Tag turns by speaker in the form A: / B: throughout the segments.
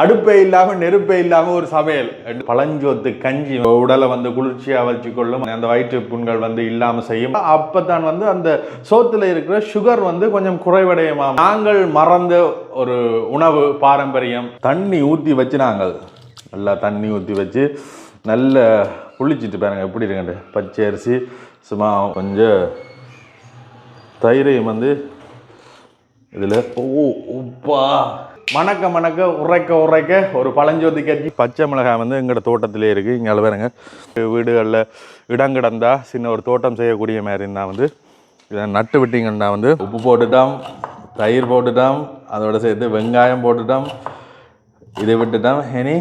A: அடுப்பே இல்லாமல் நெருப்பே இல்லாமல் ஒரு சமையல். பழஞ்சோத்து கஞ்சி உடலை வந்து குளிர்ச்சியாக வச்சுக்கொள்ளும் அந்த வயிற்று புண்கள் வந்து இல்லாமல் செய்யும். அப்பதான் வந்து அந்த சோத்துல இருக்கிற சுகர் வந்து கொஞ்சம் குறைவடையுமா நாங்கள் மறந்த ஒரு உணவு பாரம்பரியம் தண்ணி ஊற்றி வச்சு நாங்கள். நல்லா தண்ணி ஊற்றி வச்சு நல்ல புளிச்சிட்டு பாருங்க எப்படி இருக்குண்டு பச்சை அரிசி சும்மா கொஞ்சம் தயிரையும் வந்து இதில் ஓ உப்பா. மணக்க மணக்க உரைக்க உரைக்க ஒரு பழஞ்சோதி கட்சி. பச்சை மிளகாய் வந்து எங்களோட தோட்டத்திலே இருக்குது இங்கே பாருங்க. வீடுகளில் இடம் கிடந்தா சின்ன ஒரு தோட்டம் செய்யக்கூடிய மாதிரி இருந்தால் வந்து இதை நட்டு விட்டிங்கன்னா வந்து உப்பு போட்டுட்டோம் தயிர் போட்டுட்டோம் அதோட சேர்த்து வெங்காயம் போட்டுட்டோம் இதை விட்டுட்டோம். இனி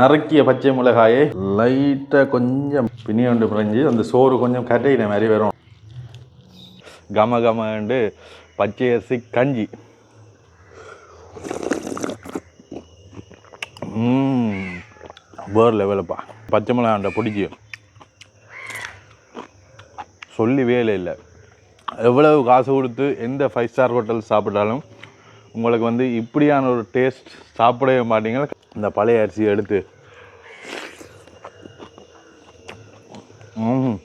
A: நறுக்கிய பச்சை மிளகாயை லைட்டாக கொஞ்சம் பிணியோண்டு பிழைஞ்சி அந்த சோறு கொஞ்சம் கட்டையின மாதிரி வரும். கம கமண்டு பச்சை அரிசி கஞ்சி. வேறு லெவலப்பா. பச்சை மிளகாண்ட பிடிச்சி. சொல்லி வேலை இல்லை. எவ்வளவு காசு கொடுத்து எந்த ஃபைவ் ஸ்டார் ஹோட்டல் சாப்பிட்டாலும் உங்களுக்கு வந்து இப்படியான ஒரு டேஸ்ட் சாப்பிடவே மாட்டீங்க இந்த பழைய அரிசியை எடுத்து. ம்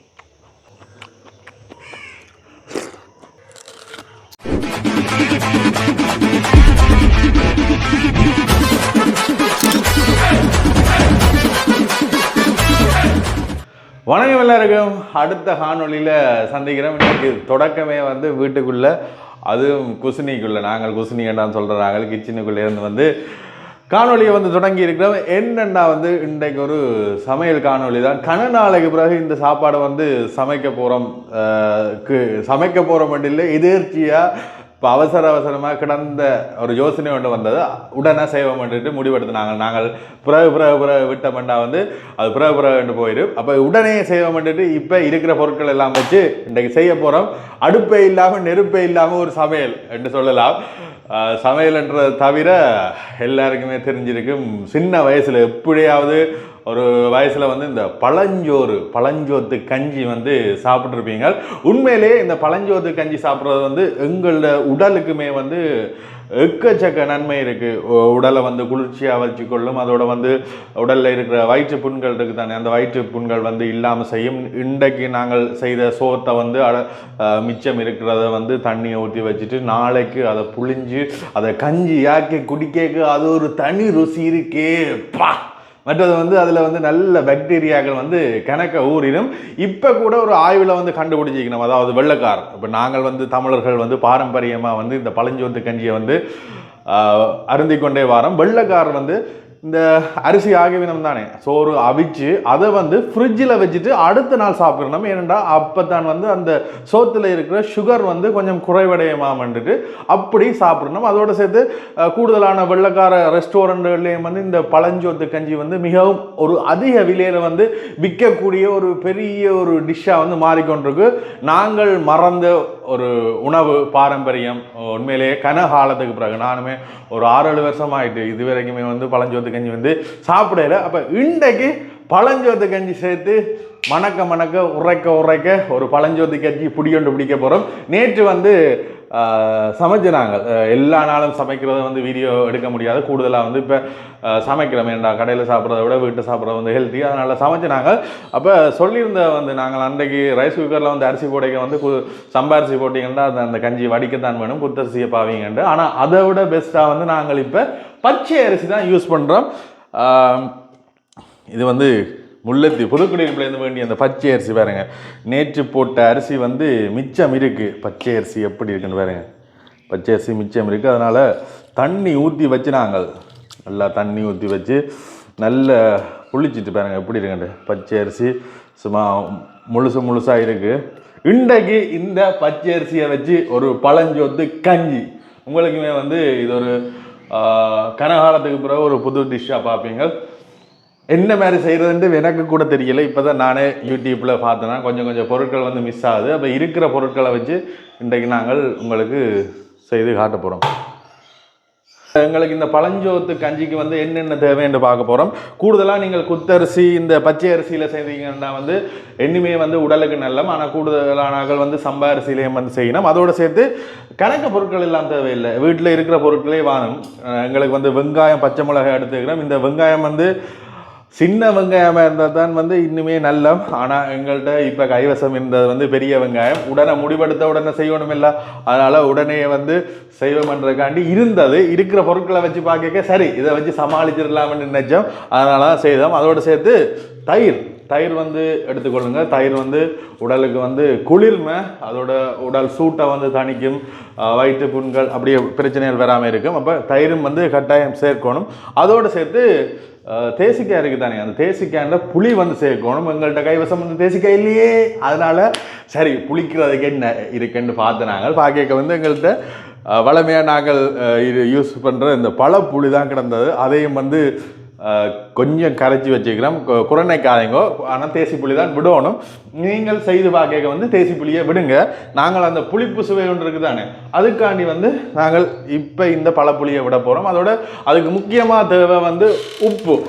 A: வணக்கம் எல்லாருக்கும். அடுத்த காணொளியில் சந்திக்கிறோம். இன்றைக்கு தொடக்கமே வந்து வீட்டுக்குள்ளே அதுவும் குசினிக்குள்ளே. நாங்கள் குசினிகண்டான்னு சொல்கிற நாங்கள் கிச்சனுக்குள்ளே இருந்து வந்து காணொலியை வந்து தொடங்கி இருக்கிறோம். என்னென்னா வந்து இன்றைக்கு ஒரு சமையல் காணொளி தான். கன நாளைக்கு பிறகு இந்த சாப்பாடை வந்து சமைக்க போகிறோம் சமைக்க போகிறோம் மட்டும் இல்லை எதிர்ச்சியாக இப்போ அவசர அவசரமாக கிடந்த ஒரு யோசனை ஒன்று வந்தது. உடனே செய்வோம் பண்ணிட்டு முடிவெடுத்து நாங்கள் பிறகு பிறகு பிறகு விட்டமெண்டா வந்து அது பிறகு பிறகு போயிடும் அப்போ உடனே செய்வோம் பண்ணிட்டு இப்போ இருக்கிற பொருட்கள் எல்லாம் வச்சு இன்றைக்கு செய்ய போகிறோம் அடுப்பே இல்லாமல் நெருப்பே இல்லாமல் ஒரு சமையல் என்று சொல்லலாம். சமையல்ன்றதை தவிர எல்லாருக்குமே தெரிஞ்சிருக்கும். சின்ன வயசில் எப்படியாவது ஒரு வயசில் வந்து இந்த பழஞ்சோறு பழஞ்சோத்து கஞ்சி வந்து சாப்பிட்ருப்பீங்க உண்மையிலேயே இந்த பழஞ்சோத்து கஞ்சி சாப்பிட்றது வந்து எங்களோட உடலுக்குமே வந்து எக்கச்சக்க நன்மை இருக்குது உடலை வந்து குளிர்ச்சியாக வச்சுக்கொள்ளும் அதோட வந்து உடலில் இருக்கிற வயிற்று புண்கள் இருக்குது தானே. அந்த வயிற்று புண்கள் வந்து இல்லாமல் செய்யும். இன்றைக்கு நாங்கள் செய்த சோத்தை வந்து அட மிச்சம் இருக்கிறத வந்து தண்ணியை ஊற்றி வச்சுட்டு நாளைக்கு அதை புழிஞ்சு அதை கஞ்சி ஆக்கி குடிக்க அது ஒரு தனி ருசி இருக்கே. பா! மற்றது வந்து அதில் வந்து நல்ல பாக்டீரியாக்கள் வந்து கணக்க ஊறிடும். இப்போ கூட ஒரு ஆய்வில் வந்து கண்டுபிடிச்சிக்கணும். அதாவது வெள்ளைக்கார். இப்போ நாங்கள் வந்து தமிழர்கள் வந்து பாரம்பரியமாக வந்து இந்த பழஞ்சோத்து கஞ்சியை வந்து அருந்திக்கொண்டே வாரம். வெள்ளக்காரர் வந்து இந்த அரிசி ஆகிவினம் தானே. சோறு அவிச்சு அதை வந்து ஃப்ரிட்ஜில் வச்சுட்டு அடுத்த நாள் சாப்பிடணும். ஏனென்றா அப்போ தான் வந்து அந்த சோத்தில் இருக்கிற சுகர் வந்து கொஞ்சம் குறைவடையமாமன்ட்டு அப்படி சாப்பிடணும். அதோட சேர்த்து கூடுதலான வெள்ளக்கார ரெஸ்டாரண்ட்கள்லேயும் வந்து இந்த பழஞ்சோத்து கஞ்சி வந்து மிகவும் ஒரு அதிக விலையில் வந்து விற்கக்கூடிய ஒரு பெரிய ஒரு டிஷ்ஷாக வந்து மாறிக்கொண்டிருக்கு. நாங்கள் மறந்த ஒரு உணவு பாரம்பரியம் உண்மையிலேயே கனகாலத்துக்கு பிறகு நானுமே ஒரு ஆறு ஏழு வருஷம் ஆயிட்டு இது வரைக்குமே வந்து பழஞ்சோத்து கஞ்சி வந்து சாப்பிடல. அப்போ இன்றைக்கு பழஞ்சோத்து கஞ்சி சேர்த்து மணக்க மணக்க உரைக்க உரைக்க ஒரு பழஞ்சோத்து கஞ்சி பிடிக்கொண்டு பிடிக்க போகிறோம் நேற்று வந்து சமைச்சினாங்க எல்லா நாளும் சமைக்கிறத வந்து வீடியோ எடுக்க முடியாது. கூடுதலாக வந்து இப்போ சமைக்கிறோம். கடையில் சாப்பிட்றத விட வீட்டு சாப்பிட்றது வந்து ஹெல்த்தி அதனால் சமைச்சினாங்க அப்போ சொல்லியிருந்த வந்து நாங்கள் அன்றைக்கு ரைஸ் குக்கரில் வந்து அரிசி போடைக்க வந்து கு சம்பா அரிசி போட்டிங்கன்னா அந்த அந்த கஞ்சி வடிக்கத்தான் வேணும். புத்தரிசியை பாவீங்கன்ட்டு. ஆனால் அதை விட பெஸ்ட்டாக வந்து நாங்கள் இப்போ பச்சை அரிசி தான் யூஸ் பண்ணுறோம் இது வந்து முல்லைத்தி புதுக்குடியிருப்பிலேருந்து வேண்டிய அந்த பச்சை அரிசி பாருங்க. நேற்று போட்ட அரிசி வந்து மிச்சம் இருக்குது பச்சை அரிசி எப்படி இருக்குன்னு பாருங்க. பச்சை அரிசி மிச்சம் இருக்குது அதனால் தண்ணி ஊற்றி வச்சு நாங்கள் நல்லா தண்ணி ஊற்றி வச்சு நல்ல புளிச்சிட்டு பாருங்கள் எப்படி இருக்குண்டு பச்சை அரிசி சும்மா முழுசு முழுசாக இருக்குது இன்றைக்கு இந்த பச்சை அரிசியை வச்சு ஒரு பழஞ்சோத்து கஞ்சி. உங்களுக்குமே வந்து இது ஒரு கனகாலத்துக்கு பிறகு ஒரு புது டிஷ்ஷாக பார்ப்பீங்க. என்ன மாதிரி செய்கிறதுன்ட்டு எனக்கு கூட தெரியல. இப்போ தான் நானே யூடியூப்பில் பார்த்தேன்னா கொஞ்சம் கொஞ்சம் பொருட்கள் வந்து மிஸ் ஆகுது. அப்போ இருக்கிற பொருட்களை வச்சு இன்றைக்கு நாங்கள் உங்களுக்கு செய்து காட்ட போகிறோம் எங்களுக்கு இந்த பழஞ்சோத்து கஞ்சிக்கு வந்து என்னென்ன தேவைன்னு பார்க்க போகிறோம் கூடுதலாக நீங்கள் குத்தரிசி இந்த பச்சை அரிசியில் செய்தீங்கன்னா வந்து இன்னுமே வந்து உடலுக்கு நல்லம். ஆனால் கூடுதலானாக்கள் வந்து சம்பா அரிசியிலையும் வந்து செய்யணும். அதோடு சேர்த்து கணக்கு பொருட்கள் எல்லாம் தேவையில்லை. வீட்டில் இருக்கிற பொருட்களே வாங்கணும். எங்களுக்கு வந்து வெங்காயம் பச்சை மிளகாய் எடுத்துக்கிறோம். இந்த வெங்காயம் வந்து சின்ன வெங்காயமாக இருந்தால் தான் வந்து இன்னுமே நல்ல ஆனால் எங்கள்கிட்ட இப்போ கைவசம் இருந்தது வந்து பெரிய வெங்காயம். உடனே முடிவெடுத்த உடனே செய்யணும் இல்லை அதனால் உடனே வந்து செய்வோம்ன்றதுக்காண்டி இருந்தது. இருக்கிற பொருட்களை வச்சு பார்க்க சரி இதை வச்சு சமாளிச்சிடலாம்னு நினைச்சோம். அதனால தான் செய்தோம். அதோடு சேர்த்து தயிர். தயிர் வந்து எடுத்துக்கொள்ளுங்க. தயிர் வந்து உடலுக்கு வந்து குளிர்மை அதோட உடல் சூட்டை வந்து தணிக்கும் வயிற்று புண்கள் அப்படியே பிரச்சனைகள் வராமல் இருக்கும். அப்போ தயிரும் வந்து கட்டாயம் சேர்க்கணும். அதோடு சேர்த்து தேசிக்காய் இருக்குது தானே? அந்த தேசிக்காயில் புளி வந்து சேர்க்கணும். எங்கள்கிட்ட கைவசம் வந்து தேசிக்காய் இல்லையே. அதனால் சரி புளிக்கிறதுக்கு என்ன இருக்குன்னு பார்த்து நாங்கள் பார்க்க வந்து எங்கள்கிட்ட வளமையாக நாங்கள் இது யூஸ் பண்ணுற இந்த பழப்புளி தான் கிடந்தது. அதையும் வந்து கொஞ்சம் கரைச்சி வச்சுக்கிறோம் கு- குரணைக்காயங்கோ ஆனால் தேசி புளி தான் விடணும். நீங்கள் செய்து பார்க்க வந்து தேசி புளியை விடுங்க. நாங்கள் அந்த புளிப்பு சுவை ஒன்று இருக்குது தானே அதுக்காண்டி வந்து நாங்கள் இப்போ இந்த பழப்புளியை விட போகிறோம் அதோட அதுக்கு முக்கியமாக தேவை வந்து உப்பு.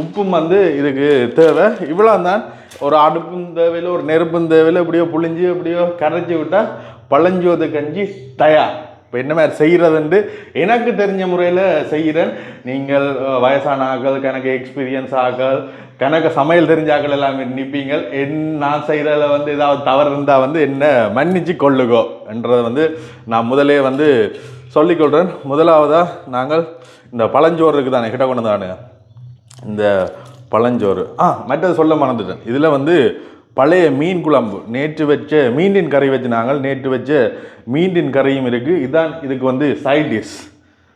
A: உப்பும் வந்து இதுக்கு தேவை. இவ்வளோ தான் ஒரு அடுப்பும் தேவையில்லை ஒரு நெருப்பும் தேவையில்லை. எப்படியோ புளிஞ்சு எப்படியோ கரைச்சி விட்டால் பழஞ்சோது கஞ்சி தயார். இப்போ என்ன மாதிரி செய்கிறதுன்ட்டு எனக்கு தெரிஞ்ச முறையில் செய்கிறேன் நீங்கள் வயசான ஆக்கள் கணக்கு எக்ஸ்பீரியன்ஸ் ஆக்கள் கணக்கு சமையல் தெரிஞ்ச ஆக்கள் எல்லாமே நிற்பீங்கள் என் நான் செய்கிறதில் வந்து ஏதாவது தவறு இருந்தால் வந்து என்ன மன்னிச்சு கொள்ளுகோ என்றதை வந்து நான் முதலே வந்து சொல்லிக்கொள்கிறேன் முதலாவதாக நாங்கள் இந்த பழஞ்சோறு இருக்குது தானே கிட்ட கொண்டு தானே இந்த பழஞ்சோறு. ஆ மற்றது சொல்ல மறந்துட்டேன். இதில் வந்து பழைய மீன் குழம்பு. நேற்று வச்ச மீனின் கறி வச்சு நாங்கள் நேற்று வச்ச மீனின் கறியும் இருக்குது இதான் இதுக்கு வந்து சைட் டிஷ்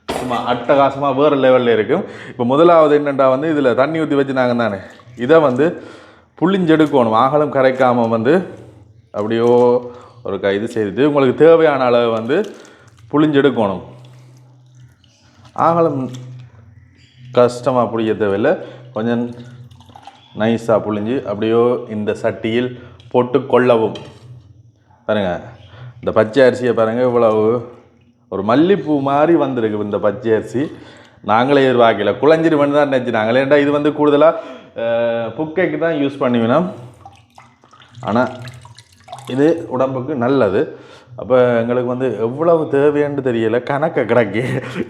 A: சும்மா அட்டகாசமாக வேறு லெவலில் இருக்கும். இப்போ முதலாவது என்னென்னா வந்து இதில் தண்ணி ஊற்றி வச்சு நாங்கள் தானே? இதை வந்து புளிஞ்செடுக்கணும். ஆகலம் கரைக்காமல் வந்து அப்படியோ ஒரு க இது செய்து உங்களுக்கு தேவையான அளவு வந்து புளிஞ்செடுக்கணும். ஆகலம் கஷ்டமாக புளிய தேவையில்லை. கொஞ்சம் நைஸாக புழிஞ்சு அப்படியோ இந்த சட்டியில் போட்டு கொள்ளவும். பாருங்கள் இந்த பச்சை அரிசியை பாருங்கள் இவ்வளவு ஒரு மல்லிப்பூ மாதிரி வந்திருக்கு இந்த பச்சை அரிசி. நாங்களே எதிர்பார்க்கல. குழஞ்சிருவேன்னு தான் நினச்சினாங்களே ஏன்டா இது வந்து கூடுதலாக புக்கைக்கு தான் யூஸ் பண்ணுவினோம் ஆனால் இது உடம்புக்கு நல்லது. அப்போ எங்களுக்கு வந்து எவ்வளவு தேவையான்னு தெரியலை. கணக்கை கிடக்கு.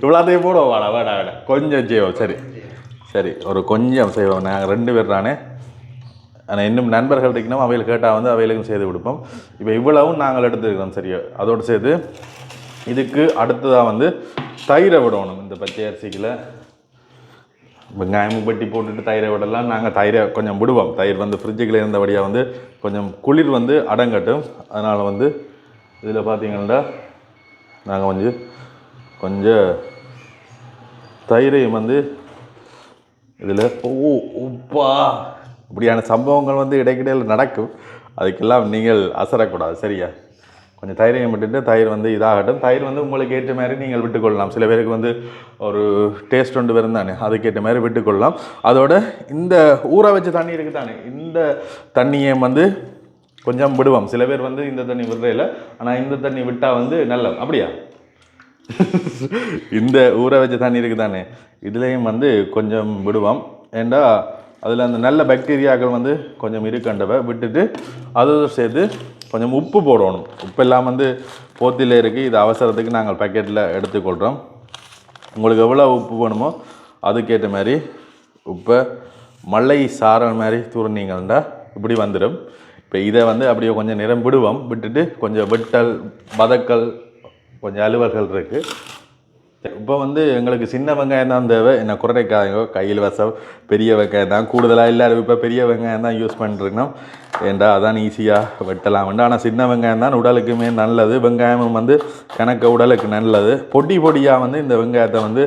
A: இவ்வளோத்தையும் போடுவோம். வாடா வாடா வாடா. கொஞ்சம் செய்வோம். சரி. சரி ஒரு கொஞ்சம் செய்வோம். நாங்கள் ரெண்டு பேர் தானே ஆனால் இன்னும் நண்பர்கள் இருக்கணும் அவையில் கேட்டால் வந்து அவைகளுக்கும் செய்து கொடுப்போம். இப்போ இவ்வளவும் நாங்கள் எடுத்துருக்கோம் சரியா அதோடு சேர்த்து இதுக்கு அடுத்ததாக வந்து தயிரை விடணும் இந்த பச்சை அரிசிக்கில். வெங்காயமும் பட்டி போட்டுட்டு தயிரை விடலாம். நாங்கள் தயிரை கொஞ்சம் விடுவோம். தயிர் வந்து ஃப்ரிட்ஜுக்குள்ளே இருந்தபடியாக வந்து கொஞ்சம் குளிர் வந்து அடங்கட்டும். அதனால் வந்து இதில் பார்த்தீங்கன்னா நாங்கள் வந்து கொஞ்சம் தயிரையும் வந்து இதில் ஓ உப்பா. இப்படியான சம்பவங்கள் வந்து இடைக்கிடையில் நடக்கும். அதுக்கெல்லாம் நீங்கள் அசரக்கூடாது சரியா? கொஞ்சம் தயிரையும் விட்டுட்டு தயிர் வந்து இதாகட்டும். தயிர் வந்து உங்களுக்கு ஏற்ற மாதிரி நீங்கள் விட்டுக்கொள்ளலாம். சில பேருக்கு வந்து ஒரு டேஸ்ட் ஒன்று வரும் தானே அதுக்கேற்ற மாதிரி விட்டுக்கொள்ளலாம். அதோட இந்த ஊற வச்ச தண்ணி இருக்குது தானே இந்த தண்ணியை வந்து கொஞ்சம் விடுவோம். சில பேர் வந்து இந்த தண்ணி விடுறதில்ல ஆனால் இந்த தண்ணி விட்டால் வந்து நல்ல அப்படியா? இந்த ஊற வச்ச தண்ணி இருக்குது தானே இதுலேயும் வந்து கொஞ்சம் விடுவோம். ஏண்டா அதில் அந்த நல்ல பாக்டீரியாக்கள் வந்து கொஞ்சம் இருக்கண்டவை விட்டுட்டு அதோடு சேர்த்து கொஞ்சம் உப்பு போடணும். உப்பு எல்லாம் வந்து போத்தியில் இருக்குது இது அவசரத்துக்கு நாங்கள் பேக்கெட்டில் எடுத்துக்கொள்கிறோம் உங்களுக்கு எவ்வளோ உப்பு வேணுமோ அதுக்கேற்ற மாதிரி உப்பை மலை சாரல் மாதிரி தூர்னீங்கன்னா இப்படி வந்துடும். இப்போ இதை வந்து அப்படியே கொஞ்சம் நிறம் விடுவோம். விட்டுட்டு கொஞ்சம் வெட்டல் பதக்கல் கொஞ்சம் அலுவல்கள் இருக்குது இப்போ வந்து எங்களுக்கு சின்ன வெங்காயம் தான் தேவை. என்ன குறைக்காதீங்க கையில் வசம் பெரிய வெங்காயம் தான். கூடுதலாக எல்லாரும் இப்போ பெரிய வெங்காயம் தான் யூஸ் பண்ணிருக்கணும். ஏண்டா அதான் ஈஸியாக வெட்டலாம் ஆனால் சின்ன வெங்காயம் தான் உடலுக்குமே நல்லது. வெங்காயமும் வந்து கணக்க உடலுக்கு நல்லது. பொடி பொடியாக வந்து இந்த வெங்காயத்தை வந்து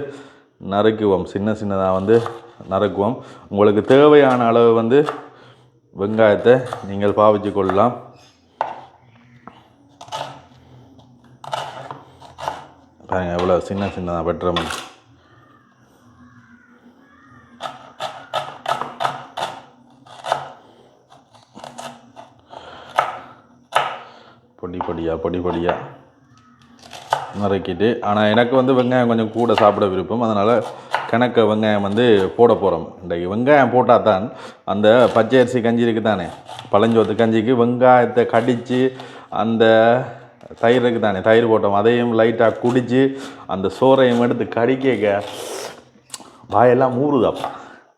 A: நறுக்குவோம். சின்ன சின்னதாக வந்து நறுக்குவோம். உங்களுக்கு தேவையான அளவு வந்து வெங்காயத்தை நீங்கள் பாவிச்சு கொள்ளலாம் பாருங்கள் எவ்வளோ சின்ன சின்னதாக பெட்ரூம் பொடி பொடியா பொடி பொடியா. நறுக்கிட்டு ஆனால் எனக்கு வந்து வெங்காயம் கொஞ்சம் கூட சாப்பிட விருப்பம். அதனால் கணக்க வெங்காயம் வந்து போட போகிறோம் இன்றைக்கு வெங்காயம் போட்டால் தான் அந்த பச்சை அரிசி கஞ்சி இருக்குது தானே? பழஞ்சோத்து கஞ்சிக்கு வெங்காயத்தை கடித்து அந்த தயிர் இருக்குது தானே தயிர் போட்டோம். அதையும் லைட்டாக குடித்து அந்த சோறையும் எடுத்து கடிக்க வாயெல்லாம் மூறுதாப்பா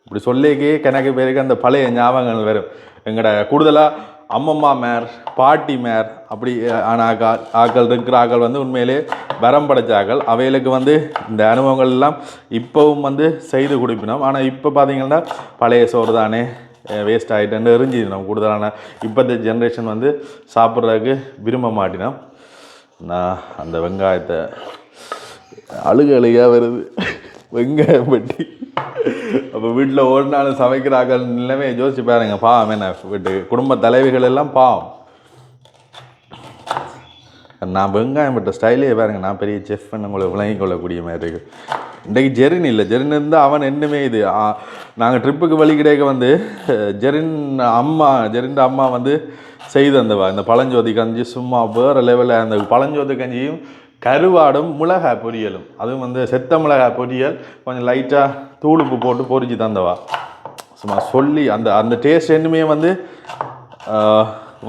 A: இப்படி சொல்லிக்கே கணக்கு பேருக்கு அந்த பழைய ஞாபகங்கள் வரும். எங்கட கூடுதலாக அம்மம்மா மேர் பாட்டி மேர் அப்படி ஆனால் ஆக்கள் ஆக்கள் இருக்கிற ஆக்கள் வந்து உண்மையிலே வரம் படைச்ச ஆக்கள் அவைகளுக்கு வந்து இந்த அனுபவங்கள் எல்லாம் இப்போவும் வந்து செய்து கொடுப்பினோம். ஆனால் இப்போ பார்த்தீங்கன்னா பழைய சோறு தானே வேஸ்ட் ஆகிட்டேன்னு எரிஞ்சிடணும் கூடுதலான இப்போத்த ஜென்ரேஷன் வந்து சாப்பிட்றதுக்கு விரும்ப மாட்டினோம். நான் அந்த வெங்காயத்தை அழுக அழுகையாக வருது? வெங்காயம் பட்டி அப்போ வீட்டில் ஒரு நாள் சமைக்கிறார்கள் நிலைமை யோசிச்சு பாருங்க பாவம் என்ன வீட்டு குடும்ப தலைவிகள் எல்லாம் பாவம். நான் வெங்காயம் பட்ட ஸ்டைலே பாருங்க. நான் பெரிய செஃப் உங்களை விளங்கி கொள்ளக்கூடிய மாதிரி இருக்கு. இன்றைக்கு ஜெரின் இல்லை. ஜெரின் இருந்தால் அவன் என்னமே இது. நாங்கள் ட்ரிப்புக்கு வழி கிடைக்க வந்து ஜெரின் அம்மா ஜெரின் அம்மா வந்து செய்து தந்தவா. இந்த பழஞ்சோதி கஞ்சி சும்மா வேறு லெவலில் அந்த பழஞ்சோதி கஞ்சியும் கருவாடும் மிளகாய் பொரியலும். அதுவும் வந்து செத்த மிளகாய் பொரியல் கொஞ்சம் லைட்டாக தூளுப்பு போட்டு பொரிச்சு தந்தவா. சும்மா சொல்லி அந்த அந்த டேஸ்ட் என்னமே வந்து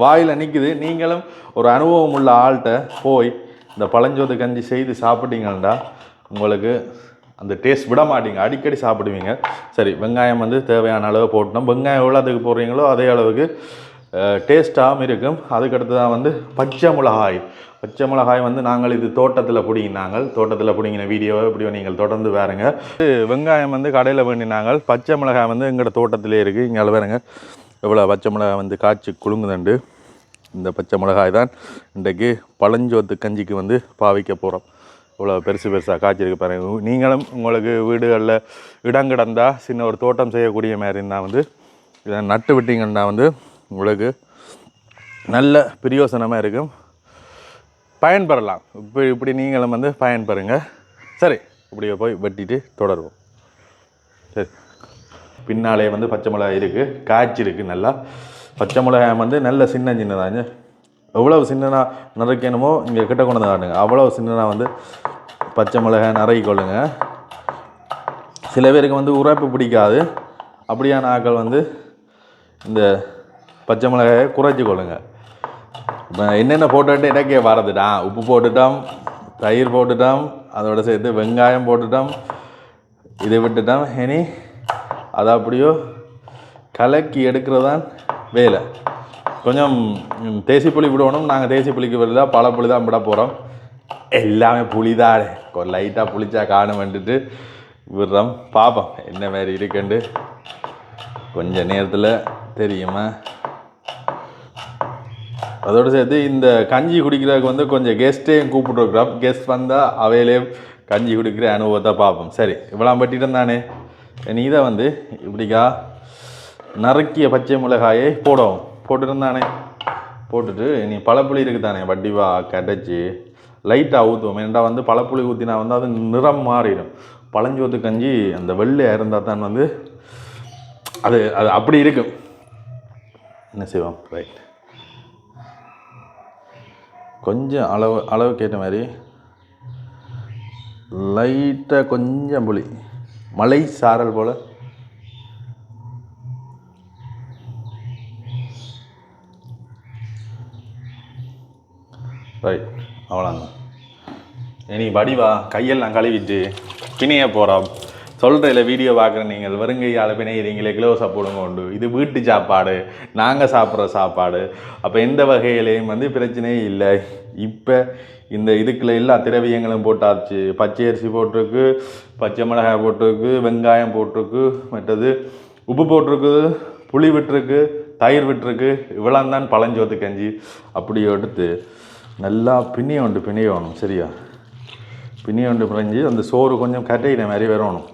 A: வாயில் நிற்குது நீங்களும் ஒரு அனுபவம் உள்ள ஆள்கிட்ட போய் இந்த பழஞ்சோது கஞ்சி செய்து சாப்பிட்டீங்கன்னா உங்களுக்கு அந்த டேஸ்ட் விட மாட்டீங்க. அடிக்கடி சாப்பிடுவீங்க. சரி வெங்காயம் வந்து தேவையான அளவு போட்டோம். வெங்காயம் எவ்வளோ அதுக்கு போடுறீங்களோ அதே அளவுக்கு டேஸ்ட்டாகவும் இருக்கும். அதுக்கடுத்து தான் வந்து பச்சை மிளகாய். பச்சை மிளகாய் வந்து நாங்கள் இது தோட்டத்தில் பிடிங்கினாங்கள் தோட்டத்தில் பிடிங்கின வீடியோவை இப்படியோ நீங்கள் தொடர்ந்து வேறுங்க வெங்காயம் வந்து கடையில் வேண்டினாங்கள் பச்சை மிளகாய் வந்து எங்களோட தோட்டத்திலே இருக்குது இங்கே வேறுங்க எவ்வளோ பச்சை மிளகாய் வந்து காய்ச்சி குலுங்குதண்டு? இந்த பச்சை மிளகாய் தான் இன்றைக்கு பழஞ்சோத்து கஞ்சிக்கு வந்து பாவிக்க போகிறோம் இவ்வளோ பெருசு பெருசாக காய்ச்சிருக்கு பாருங்க. நீங்களும் உங்களுக்கு வீடுகளில் இடம் கிடந்தால் சின்ன ஒரு தோட்டம் செய்யக்கூடிய மாதிரி இருந்தால் வந்து இதை நட்டு விட்டிங்கன்னா வந்து உங்களுக்கு நல்ல பிரயோசனமாக இருக்கும். பயன்பெறலாம். இப்போ இப்படி நீங்களும் வந்து பயன்பெறுங்க. சரி இப்படியே போய் வெட்டிட்டு தொடருவோம். சரி. பின்னாலே வந்து பச்சை மிளகாய் இருக்குது காய்ச்சி இருக்குது நல்லா. பச்சை மிளகாய் வந்து நல்ல சின்ன சின்னதாங்க எவ்வளவு சின்னனா நிறைக்கணுமோ இங்கே கிட்ட கொண்டு வந்து காட்டுங்க. அவ்வளோ சின்னனா வந்து பச்சை மிளகாய் நிறைக்கொள்ளுங்க சில பேருக்கு வந்து உரைப்பு பிடிக்காது. அப்படியான ஆட்கள் வந்து இந்த பச்சை மிளகாயை குறைச்சி கொள்ளுங்க. இப்போ என்னென்ன போட்டுட்டு எனக்கே வரதுடா உப்பு போட்டுட்டோம் தயிர் போட்டுட்டோம் அதோட சேர்த்து வெங்காயம் போட்டுட்டோம் இதை விட்டுட்டோம். இனி அதை அப்படியோ? கலக்கி எடுக்கிறதான் வேலை. கொஞ்சம் தேசி புளி விடணும். நாங்கள் தேசி புளிக்கு வருதா பல புளி தான் விட போகிறோம் எல்லாமே புளிதான் லைட்டாக புளிச்சா காணும் வந்துட்டு விடுறோம். பார்ப்போம் என்ன மாதிரி இருக்குண்டு கொஞ்ச நேரத்தில் தெரியுமா? அதோடு சேர்த்து இந்த கஞ்சி குடிக்கிறதுக்கு வந்து கொஞ்சம் கெஸ்ட்டையும் கூப்பிட்டுருக்குறோம். கெஸ்ட் வந்தால் அவையிலே கஞ்சி குடிக்கிற அனுபவத்தை பார்ப்போம் சரி இவ்வளோ பட்டிட்டம் தானே? நீ வந்து இப்படிக்கா நறுக்கிய பச்சை மிளகாயை போடும். போட்டுருந்தானே போட்டுட்டு நீ பழப்புளி இருக்குது தானே வட்டிவா கடைச்சி. லைட்டாக ஊற்றுவோம் ஏன்டா வந்து பழப்புளி ஊற்றினா வந்து அது நிறம் மாறிடும். பழஞ்சோத்து கஞ்சி அந்த வெள்ளையாக இருந்தால் தான் வந்து அது அது அப்படி இருக்கும். என்ன செய்வோம்? ரைட் கொஞ்சம் அளவு அளவுக்கு ஏற்ற மாதிரி லைட்டாக கொஞ்சம் புளி. மலை சாரல் போல். ரைட் அவ்வளோதான் இனி வடிவா கையெல்லாம் கழுவிட்டு பிணைய போகிறோம் சொல்கிறதில்ல வீடியோ பார்க்குற நீங்கள் வருங்கையால் பிணையிறீங்களே கிலோஸை போடுங்க உண்டு. இது வீட்டு சாப்பாடு நாங்கள் சாப்பிட்ற சாப்பாடு. அப்போ எந்த வகையிலையும் வந்து பிரச்சனையே இல்லை. இப்போ இந்த இதுக்குள்ள எல்லா திரவியங்களும் போட்டாச்சு. பச்சை அரிசி போட்டிருக்கு பச்சை மிளகாய் போட்டிருக்கு வெங்காயம் போட்டிருக்கு மற்றது உப்பு போட்டிருக்கு புளி விட்டுருக்கு தயிர் விட்டுருக்கு. இவ்வளோ தான் பழஞ்சோத்து கஞ்சி. அப்படி எடுத்து நல்லா பிணிய உண்டு பிணையணும் சரியா? பிணிய உண்டு பிணைஞ்சு அந்த சோறு கொஞ்சம் கட்டையின மாதிரி வரணும்.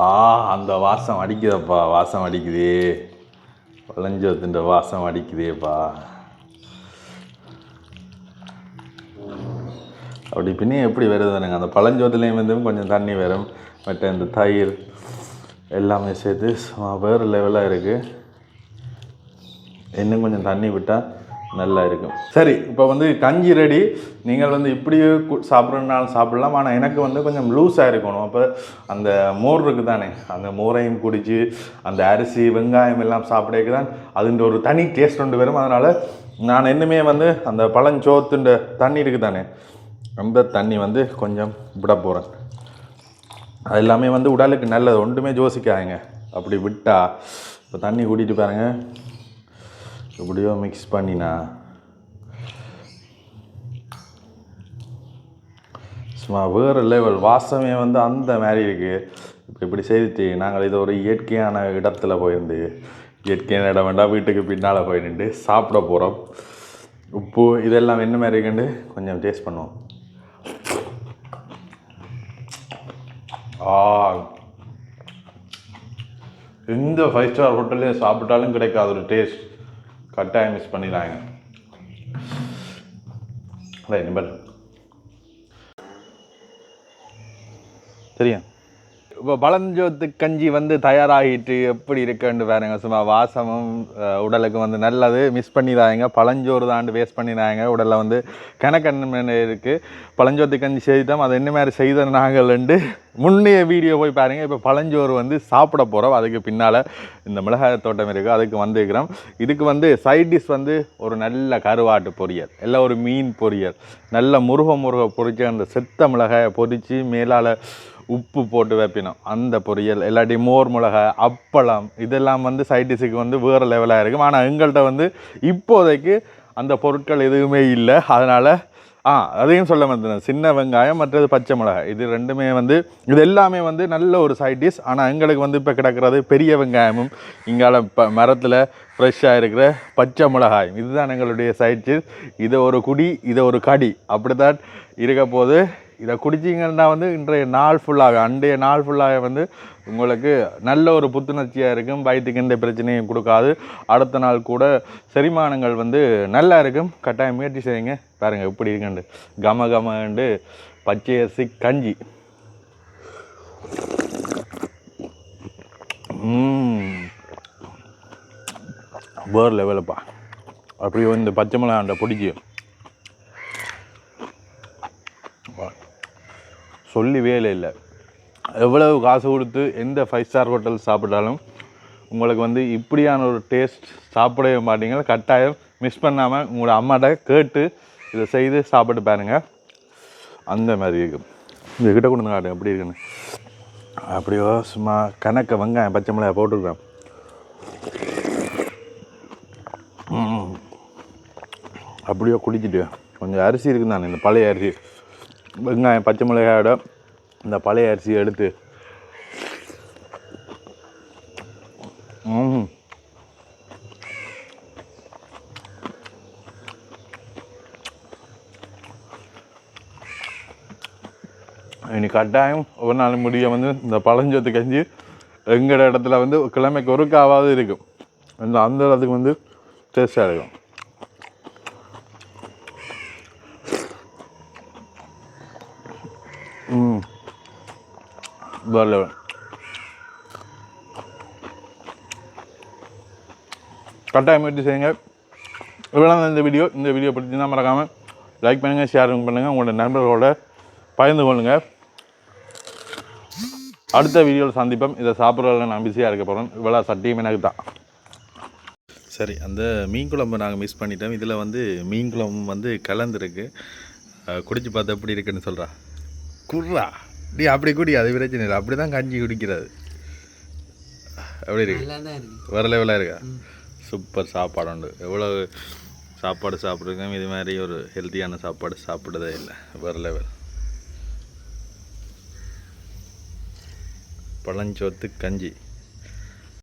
A: ஆ அந்த வாசம் அடிக்குதப்பா வாசம் அடிக்குதே. பழஞ்சோத்துன்ற வாசம் அடிக்குதேப்பா. அப்படி பின்னே எப்படி வருதுனுங்க அந்த பழஞ்சோத்துலேயும் வந்து கொஞ்சம் தண்ணி வரும். பட் இந்த தயிர் எல்லாமே சேர்த்து சும்மா வேறு லெவலாக இருக்குது இன்னும் கொஞ்சம் தண்ணி விட்டால் நல்லா இருக்கும் சரி இப்போ வந்து கஞ்சி ரெடி நீங்கள் வந்து இப்படியே கு- சாப்பிட்றதுனாலும் சாப்பிடலாம். ஆனால் எனக்கு வந்து கொஞ்சம் லூஸாக இருக்கணும். அப்போ அந்த மோர் இருக்குது தானே அந்த மோரையும் குடித்து அந்த அரிசி வெங்காயம் எல்லாம் சாப்பிடக்கு தான் அதுன்ற ஒரு தனி டேஸ்ட் ஒன்று வரும் அதனால் நான் இன்னுமே வந்து அந்த பழஞ்சோத்துன்ற தண்ணி இருக்குது தானே அந்த தண்ணி வந்து கொஞ்சம் விட போகிறேன் அது எல்லாமே வந்து உடலுக்கு நல்லது. ஒன்றுமே யோசிக்காதீங்க அப்படி விட்டால் இப்போ தண்ணி கூட்டிகிட்டு பாருங்கள் எப்படியோ மிக்ஸ் பண்ணினா. சும்மா வேறு லெவல் வாசமே வந்து அந்த மாதிரி இருக்குது இப்போ இப்படி செய்துட்டு நாங்கள் இது ஒரு இயற்கையான இடத்துல போயிருந்து இயற்கையான இடம் வேண்டாம் வீட்டுக்கு பின்னால் போய் நின்று சாப்பிட போகிறோம் உப்பு இதெல்லாம் என்ன மாதிரி இருக்குன்னு கொஞ்சம் டேஸ்ட் பண்ணுவோம். ஆ. எந்த ஃபைவ் ஸ்டார் ஹோட்டல்லையும் சாப்பிட்டாலும் கிடைக்காத ஒரு டேஸ்ட் கட்டாயம் மிஸ் பண்ணிடுறாங்க இல்லை நிபல் இப்போ பழஞ்சோத்து கஞ்சி வந்து தயாராகிட்டு எப்படி இருக்குன்னு பாருங்க. சும்மா வாசமும் உடலுக்கு வந்து நல்லது. மிஸ் பண்ணிடாங்க பழஞ்சோறு தாண்டு வேஸ்ட் பண்ணிடாங்க உடலில் வந்து கணக்கண்ணு இருக்குது பழஞ்சோத்து கஞ்சி செய்தோம் அதை என்ன மாதிரி செய்த நாங்கள்ண்டு முன்னைய வீடியோ போய் பாருங்கள் இப்போ பழஞ்சோறு வந்து சாப்பிட போகிறோம் அதுக்கு பின்னால் இந்த மிளகாய் தோட்டம் இருக்குது அதுக்கு வந்துருக்கிறோம். இதுக்கு வந்து சைட் டிஷ் வந்து ஒரு நல்ல கருவாட்டு பொரியல். எல்லாம் ஒரு மீன் பொரியல். நல்ல முருக முருக பொரிச்சு அந்த செத்த மிளகாயை பொரித்து மேலால் உப்பு போட்டு வைப்பினோம். அந்த பொரியல் இல்லாட்டி மோர் மிளகாய் அப்பளம் இதெல்லாம் வந்து சைட் டிஷ்ஷுக்கு வந்து வேறு லெவலாக இருக்கும். ஆனால் எங்கள்கிட்ட வந்து இப்போதைக்கு அந்த பொருட்கள் எதுவுமே இல்லை. அதனால் ஆ அதையும் சொல்ல மாட்டேன் சின்ன வெங்காயம் மற்றது பச்சை மிளகாய். இது ரெண்டுமே வந்து இது எல்லாமே வந்து நல்ல ஒரு சைட் டிஷ் ஆனால் எங்களுக்கு வந்து இப்போ கிடக்கிறது பெரிய வெங்காயமும் இங்கால இப்போ மரத்தில் ஃப்ரெஷ்ஷாக இருக்கிற பச்சை மிளகாயும். இதுதான் எங்களுடைய சைட் டிஷ் இதை ஒரு குடி இதை ஒரு கடி. அப்படி தான் இருக்க போது இதை குடிச்சிங்கன்னா வந்து இன்றைய நாள் ஃபுல்லாகவே அன்றைய நாள் ஃபுல்லாகவே வந்து உங்களுக்கு நல்ல ஒரு புத்துணர்ச்சியாக இருக்கும். வயிற்றுக்கு எந்த பிரச்சனையும் கொடுக்காது. அடுத்த நாள் கூட செரிமானங்கள் வந்து நல்லா இருக்கும். கட்டாயம் முயற்சி செய்யுங்க. பாருங்கள் எப்படி இருக்குண்டு. கம கமண்டு பச்சையரிசி கஞ்சி. வேறு லெவலுப்பா அப்படியே இந்த பச்சை மிளகாண்ட பிடிச்சி சொல்லி வேலை இல்லை. எவ்வளவு காசு கொடுத்து எந்த ஃபைவ் ஸ்டார் ஹோட்டல் சாப்பிட்டாலும் உங்களுக்கு வந்து இப்படியான ஒரு டேஸ்ட் சாப்பிடவே மாட்டீங்க. கட்டாயம் மிஸ் பண்ணாமல் உங்களோட அம்மாட்ட கேட்டு இதை செய்து சாப்பிட்டு பாருங்கள் அந்த மாதிரி இருக்கும். இந்த கிட்ட கொண்டு வந்து காட்டுங்க. எப்படி இருக்குன்னு. அப்படியோ சும்மா கணக்க வெங்காயம் பச்சை மிளகாய் போட்டிருக்கேன். அப்படியோ குடிச்சிட்டு கொஞ்சம் அரிசி இருக்குது இந்த பழைய அரிசி வெங்காயம் பச்சை மிளகாயோட இந்த பழைய அரிசியை எடுத்து. இனி கட்டாயம் ஒரு நாள் முடிய வந்து இந்த பழஞ்சோத்து கஞ்சி எங்களோட இடத்துல வந்து கிழமைக்கு ஒருக்காவது இருக்கும். அந்த அந்த இடத்துக்கு வந்து டேஸ்டாக இருக்கும். வேறு லெவல் கட்டாயம் முயற்சி செய்யுங்க. இவ்வளோ இந்த வீடியோ. இந்த வீடியோ பிடிச்சிருந்தா மறக்காமல் லைக் பண்ணுங்கள் ஷேர் பண்ணுங்கள் உங்களோட நண்பர்களோட பகிர்ந்து கொள்ளுங்கள் அடுத்த வீடியோவில் சந்திப்போம். இதை சாப்பிட்றதுல நான் பிஸியாக இருக்க போகிறேன் இவ்வளோ சட்டியும் எனக்கு தான். சரி அந்த மீன் குழம்பு நாங்கள் மிஸ் பண்ணிட்டோம். இதில் வந்து மீன் குழம்பு வந்து கலந்துருக்கு. குடிச்சு பார்த்து எப்படி இருக்குன்னு சொல்கிறா குர்ரா. நீ அப்படி குடி அது பிரச்சனை இல்லை. அப்படி தான் கஞ்சி குடிக்கிறது. எப்படி
B: இருக்கு?
A: வேறு லெவலாக இருக்கா? சூப்பர் சாப்பாடு உண்டு. எவ்வளோ சாப்பாடு சாப்பிட்ருக்கோம் இது மாதிரி ஒரு ஹெல்த்தியான சாப்பாடு சாப்பிட்டதே இல்லை. வேறு லெவல் பழஞ்சோத்து கஞ்சி.